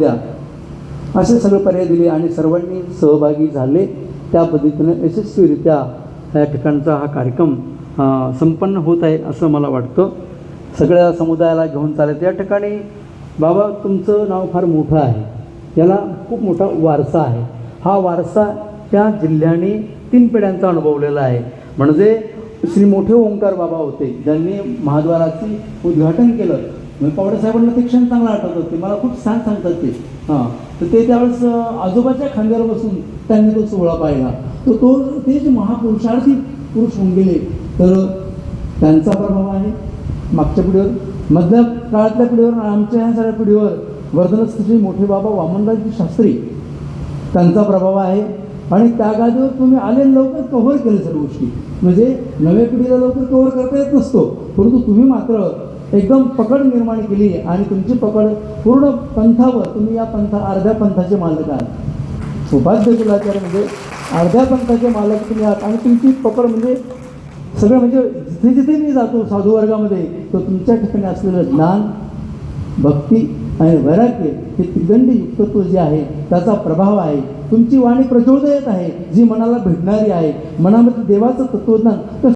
द्या. असे सगळे पर्याय दिले आणि सर्वांनी सहभागी झाले. त्या पद्धतीनं यशस्वीरित्या या ठिकाणचा हा कार्यक्रम संपन्न होत आहे असं मला वाटतं. सगळ्या समुदायाला घेऊन चालत या ठिकाणी. बाबा तुमचं नाव फार मोठं आहे. याला खूप मोठा वारसा आहे. हा वारसा त्या जिल्ह्याने तीन पिढ्यांचा अनुभवलेला आहे. म्हणजे श्री मोठे ओंकार बाबा होते. ज्यांनी महाद्वाराचे उद्घाटन केलं. म्हणजे पावडे साहेबांना ते क्षण चांगला आठवत होते. मला खूप छान सांगतात ते. हां. तर ते त्यावेळेस आजोबाच्या खांद्यावर बसून त्यांनी तो सोहळा पाहिला. तर तो ते जे महापुरुषार्थी पुरुष होऊन गेले तर त्यांचा प्रभाव आहे. मागच्या पिढीवर मधल्या काळातल्या पिढीवर आणि आमच्या ह्या सगळ्या पिढीवर वर्धनस्थ श्री मोठे बाबा वामनरावजी शास्त्री त्यांचा प्रभाव आहे. आणि त्या गादीवर तुम्ही आले लवकर कव्हर केले सर्व गोष्टी. म्हणजे नव्या पिढीला लवकर कव्हर करता येत नसतो. परंतु तुम्ही मात्र एकदम पकड निर्माण केली आणि तुमची पकड पूर्ण पंथावर तुम्ही या पंथा अर्ध्या पंथाचे मालक आहात. उपाध्य कुलाचार म्हणजे अर्ध्या पंथाचे मालक तुम्ही आहात आणि तुमची पकड म्हणजे सगळं म्हणजे जिथे जिथे मी जातो साधू वर्गामध्ये तो तुमच्या ठिकाणी असलेलं ज्ञान भक्ती आणि वैराग्य हे तिगंडी युक्तत्व जे आहे त्याचा प्रभाव आहे. तुमची वाणी प्रचोदयत आहे. जी मनाला भेटणारी आहे. मनामध्ये देवाचं तत्वज्ञान तर